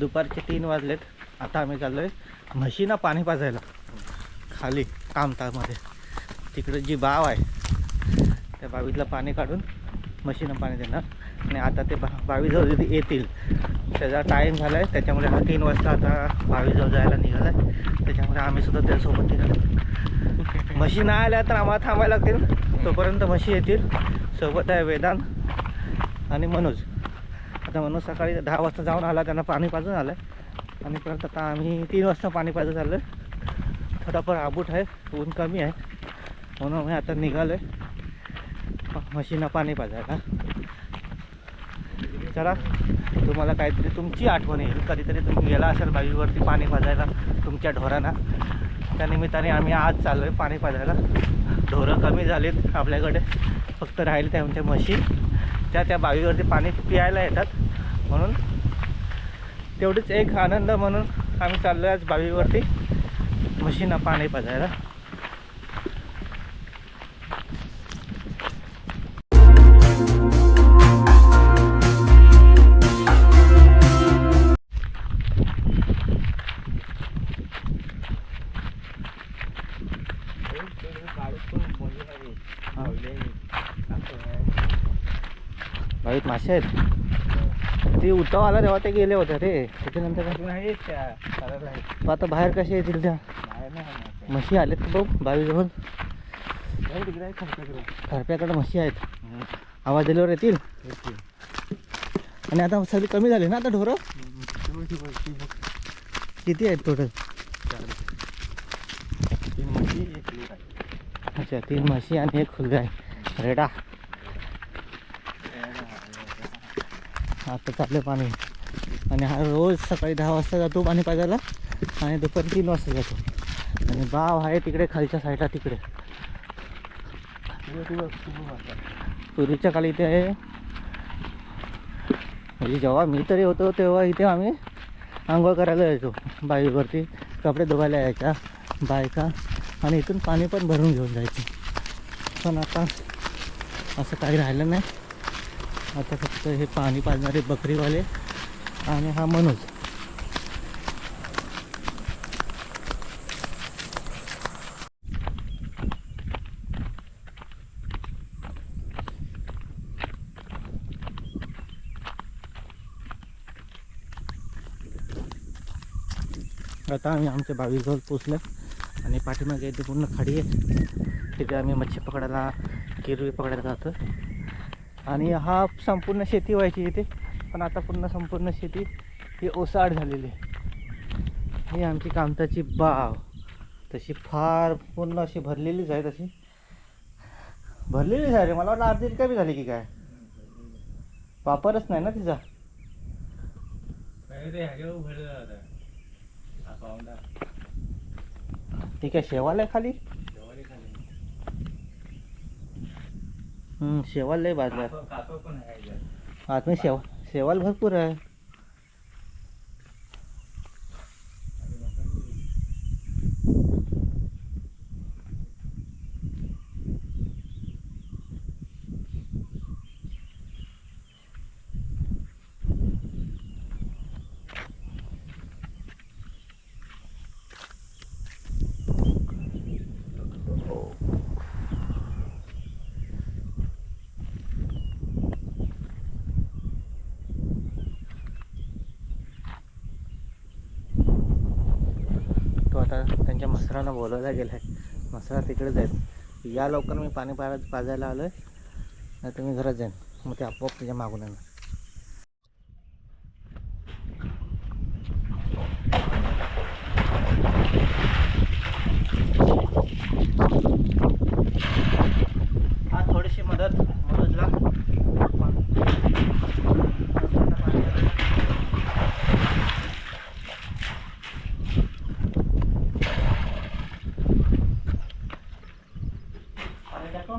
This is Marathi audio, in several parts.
दुपारचे तीन वाजलेत. आता आम्ही चाललो आहे म्हशीना पाणी पाजायला. खाली कामतामध्ये. तिकडं जी बाव आहे त्या बावीतलं पाणी काढून म्हशीनं पाणी देणार. आणि आता ते बा बावीजवळ जे येतील त्याचा टाईम झाला आहे त्याच्यामुळे हा तीन वाजता आता बावीजवळ जायला निघाला आहे त्याच्यामुळे आम्हीसुद्धा त्यासोबत निघालो. म्हशी नाही आल्या तर आम्हाला थांबायला लागतील. तोपर्यंत म्हशी येतील. सोबत आहे वेदांत आणि मनोज. आता म्हणून सकाळी दहा वाजता जाऊन आला त्यांना पाणी पाजून आलं आणि परत आता आम्ही तीन वाजता पाणी पाजत झालं थोडाफार आबूट आहे ऊन कमी आहे. म्हणून आम्ही आता निघालो आहे म्हशींना पाणी पाजायला. चला तुम्हाला काहीतरी तुमची आठवण येईल. कधीतरी तुम्ही गेला असाल बावीवरती पाणी पाजायला तुमच्या ढोरांना. त्या निमित्ताने आम्ही आज चाललो आहे पाणी पाजायला. ढोरं कमी झालीत आपल्याकडे. फक्त राहील त्या म्हणजे म्हशी त्या त्या बावीवरती पाणी प्यायला येतात. म्हणून तेवढीच एक आनंद म्हणून आम्ही चाललो आज बावीवरती. म्हशींना पाणी पाजायला. मासे आहेत. ते उताव आला तेव्हा ते गेले होते रे. त्याच्यानंतर काय? आता बाहेर कसे येतील त्या? म्हशी आलेत का बघ बावीजवळ खरप्याकडे म्हशी आहेत. आवाज दिल्यावर येतील? आणि आता सगळी कमी झाली ना आता ढोरं? किती आहेत टोटल अच्छा तीन म्हशी आणि एक खुलगा आहे. रेडा. आता चाललं पाणी. आणि हा रोज सकाळी दहा वाजता जातो पाणी पाजायला आणि दुपारी तीन वाजता जातो. आणि बाव आहे तिकडे खालच्या साईडला तिकडे. पूर्वीच्या काळी इथे आहे. म्हणजे जेव्हा मी तरी होतो तेव्हा इथे आम्ही आंघोळ करायला यायचो बाईवरती कपडे धुवायला यायच्या बायका आणि इथून पाणी पण भरून घेऊन जायचं. पण आता असं काही राहिलं नाही. आता तर हे पाणी पाजणारे बकरीवाले आणि हा मनोज. आता आम्ही आमच्या बावीसजवळ पोचलो आणि पाठीमागे इथे पूर्ण खाडी आहे. तिथे आम्ही मच्छी पकडायला किरवी पकडायला जातो. आणि हा संपूर्ण शेती व्हायची इथे. पण आता पूर्ण संपूर्ण शेती ही ओसाड झालेली आहे. ही आमची कामताची बाव. तशी फार पूर्ण अशी भरलेलीच आहे तशी. भरलेलीच आहे रे मला वाटलं अर्धी कमी झाली की काय? वापरच नाही ना तिचा. ती काय शेवाल आहे खाली? शेवाल लय बाजला आतमध्ये शेवा शेवाल भरपूर आहे तो आता त्यांच्या मसरांना बोलायला गेला आहे मसरा तिकडेच आहेत या लवकर मी पाणी पा पाजायला आलो आहे नाही तुम्ही घरात जाईन मग ते आपोआप त्याच्या मागून येणार हा थोडीशी मदत मनोजला पाणी टाको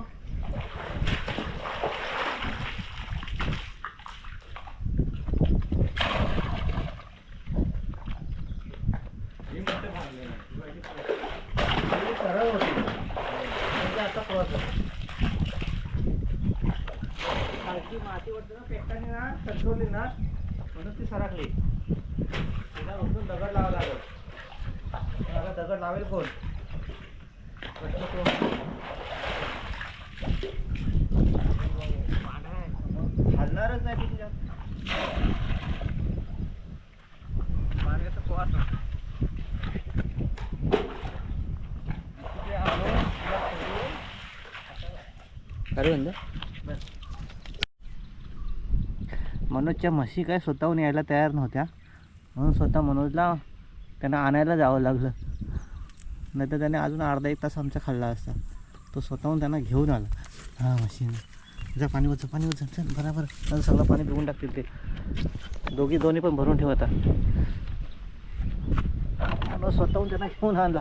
ही सरळ होती म्हणजे आता क्रॉस आहे. खालची माती वाटते ना पेटाने ना सरकवली ना म्हणून ती सरकली दगड लावा लागेल. पण आता दगड लावेल कोण? प्रश्न. हलणारच नाही तिच्यात पाण्याचा श्वास अरे बंद मनोजच्या म्हशी काय स्वतःहून यायला तयार नव्हत्या. म्हणून स्वतः मनोजला त्यांना आणायला जावं लागलं. नाही तर त्याने अजून अर्धा एक तास आमचा खाल्ला असता. तो स्वतःहून त्यांना घेऊन आला. हां म्हशीने. जा पाणी उचल पाणी उचल चल बराबर. सगळं पाणी पिऊन टाकतील ते. दोघी दोन्ही पण भरून ठेवता स्वतःहून त्यांना घेऊन आणला.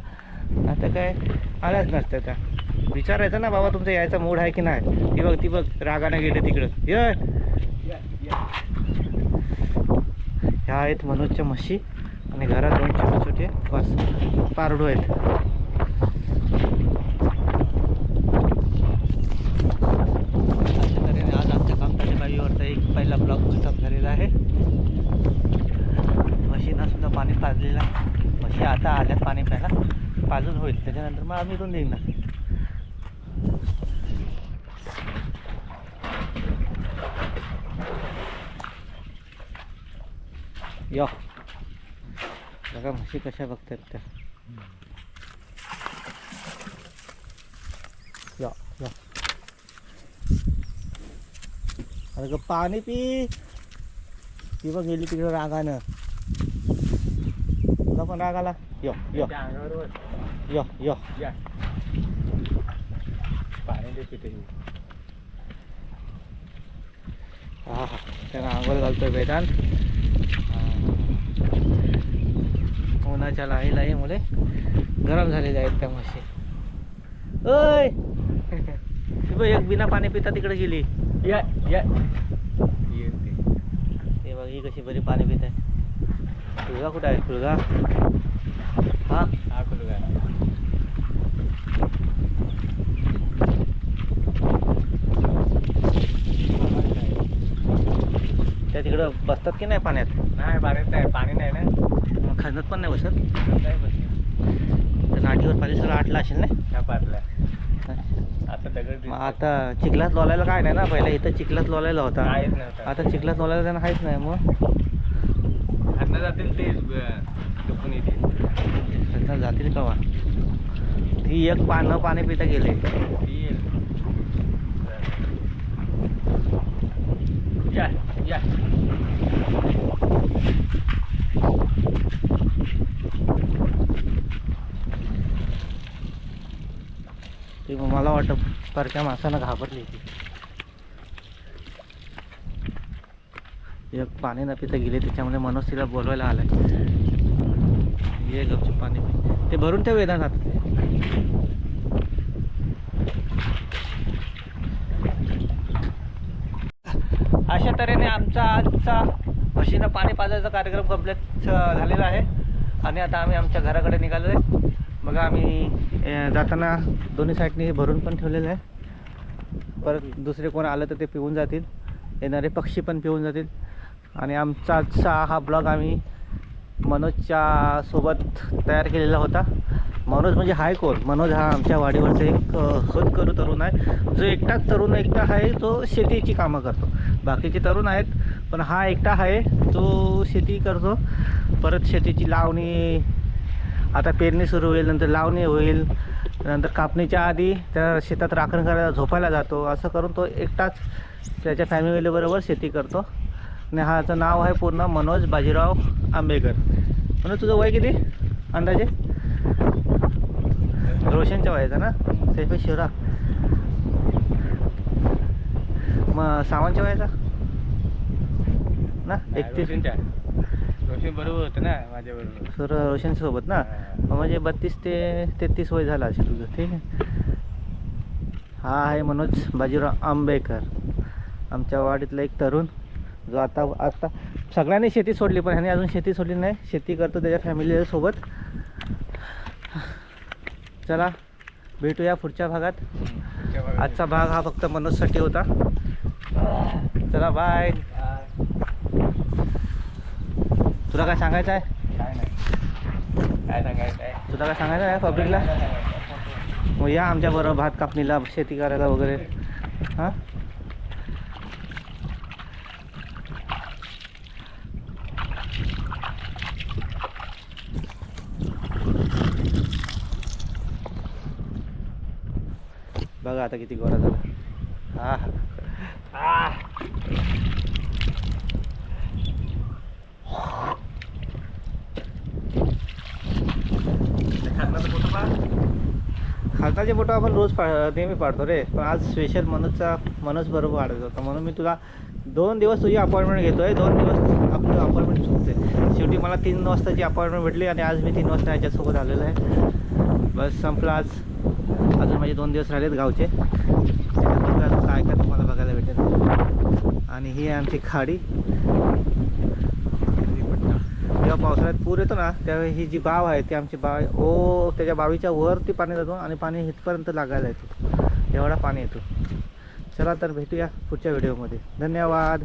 आता काय? आल्याच नसत्या त्या विचारायचं ना बाबा तुमचा यायचा मूड आहे की नाही? ती बघ ती बघ. रागाने गेले तिकडं. ये. ह्या आहेत मनोजच्या म्हशी आणि घरात दोन छोटे छोटे बस पारडू आहेत. अशा तऱ्हेने आज आमच्या कामकाजी बाईवरचा एक पहिला ब्लॉक खतम झालेला आहे. म्हशींना सुद्धा पाणी पाजलेलं आहे. म्हशी आता आल्यात पाणी प्यायला. पाजून होईल. त्याच्यानंतर मग आम्ही इथून निघणार. या. बघा म्हशी कशा बघतात त्या. या या. अरे ग पाणी पी. ती बघ गेली तिकडे रागानं. तुला पण राग आला? यो यो. यो यो. हा हा त्यांना आंघोळ घालतोय वेदांत उन्हाच्या लाई मुले. गरम झालेले आहेत त्या म्हशी. ओय! बघ एक बिना पाणी पिता तिकडे गेली. या या. ते बघ ही कशी बरी पाणी पित. आहे फुलगा कुठं आहे? फुलगा? हा? हा कुलगा तिकडं बसतात की नाही पाण्यात? नाही पाण्यात नाही पाणी नाही ना. मग खाजणत पण नाही बसत? नाही बसली तर नाठीवर पाणी सगळं आटलं असेल ना? आता दगड आता चिखलात लोलायला काय नाही ना पहिला? इथं चिखलात लोलायला होता. आता चिखलात लोलायला त्यांना काहीच नाही मग? खाणं जातील ते दुखून येतील त्यांना जातील कवा? ती एक पानं पाणी पिता गेले. ती येईल या. ते मग मला वाटतं परक्या माणसानं घाबरली ती एक पाणी न पिता गेले त्याच्यामुळे मनोज तिला बोलवायला आलाय. ये गपचूप पाणी ते भरून ठेव वेदांत अशा तऱ्हेने आमचा आजचा म्हशीनं पाणी पाजायचा कार्यक्रम कंप्लीट झालेला आहे. आणि आता आम्ही आमच्या घराकडे निघालो आहे. मग आम्ही जाताना दोन्ही साईडनी भरून पण ठेवलेलं आहे. परत दुसरे कोण आलं तर ते पिऊन जातील. येणारे पक्षी पण पिऊन जातील. आणि आमचा आजचा हा ब्लॉग आम्ही मनोजच्या सोबत तयार केलेला होता. मनोज म्हणजे हाय कोण? मनोज हा आमच्या वाडीवरचा एक अ, होतकरू तरुण आहे. जो एकटाच तरुण एकटा आहे तो शेतीची कामं करतो. बाकीचे तरुण आहेत पण हा एकटा आहे तो शेती करतो. परत शेतीची लावणी आता पेरणी सुरू होईल नंतर लावणी होईल नंतर कापणीच्या आधी त्या शेतात राखण करायला झोपायला जातो. असं करून तो एकटाच त्याच्या फॅमिलीबरोबर शेती करतो. ह्याचं नाव आहे पूर्ण मनोज बाजीराव आंबेकर. म्हणून तुझं वय किती? अंदाजे? रोशनच्या वयाचा ना? सैफे शिवरा मग सावंतच्या वयाचा? ना? एकतीस. रोशन बरोबर होतं ना माझ्या बरोबर सर रोशनसोबत ना? म्हणजे बत्तीस ते तेहतीस वय झालं असेल तुझं ठीक आहे? हा आहे मनोज बाजीराव आंबेकर आमच्या वाडीतला एक तरुण. जो आता आता सगळ्यांनी शेती सोडली पण ह्याने अजून शेती सोडली नाही. शेती करतो त्याच्या फॅमिली सोबत. चला भेटूया पुढच्या भागात. आजचा भाग हा फक्त मनोजसाठी होता. चला बाय तुला काय सांगायचं आहे? काय नाही. काय सांगायचं आहे? तुला काय सांगायचं आहे पब्लिकला मग या आमच्या बरोबर भात कापणीला शेती करायला वगैरे. हां? बघा आता किती गोरा झाला. हा. हा खाण्याचा फोटो आपण रोज पा नेहमी पाडतो रे. पण आज स्पेशल मनोजचा मनोज बरोबर वाढत होता. म्हणून मी तुला दोन दिवस तुझी अपॉइंटमेंट घेतोय. दोन दिवस आपली अपॉइंटमेंट चुकते शेवटी मला तीन वाजताची अपॉइंटमेंट भेटली आणि आज मी तीन वाजता याच्यासोबत आलेलो आहे. बस संपलं आज. अजून माझे दोन दिवस राहिलेत गावचे. काय काय तुम्हाला बघायला भेटेल. आणि ही आहे आमची खाडी. जेव्हा पावसाळ्यात पूर येतो ना त्यावेळी ही जी बाव आहे ती आमची बाव ओ त्याच्या बावीच्या वरती पाणी जातो आणि पाणी इथपर्यंत लागायला येतो. एवढा पाणी येतो. चला तर भेटूया पुढच्या व्हिडिओमध्ये. धन्यवाद.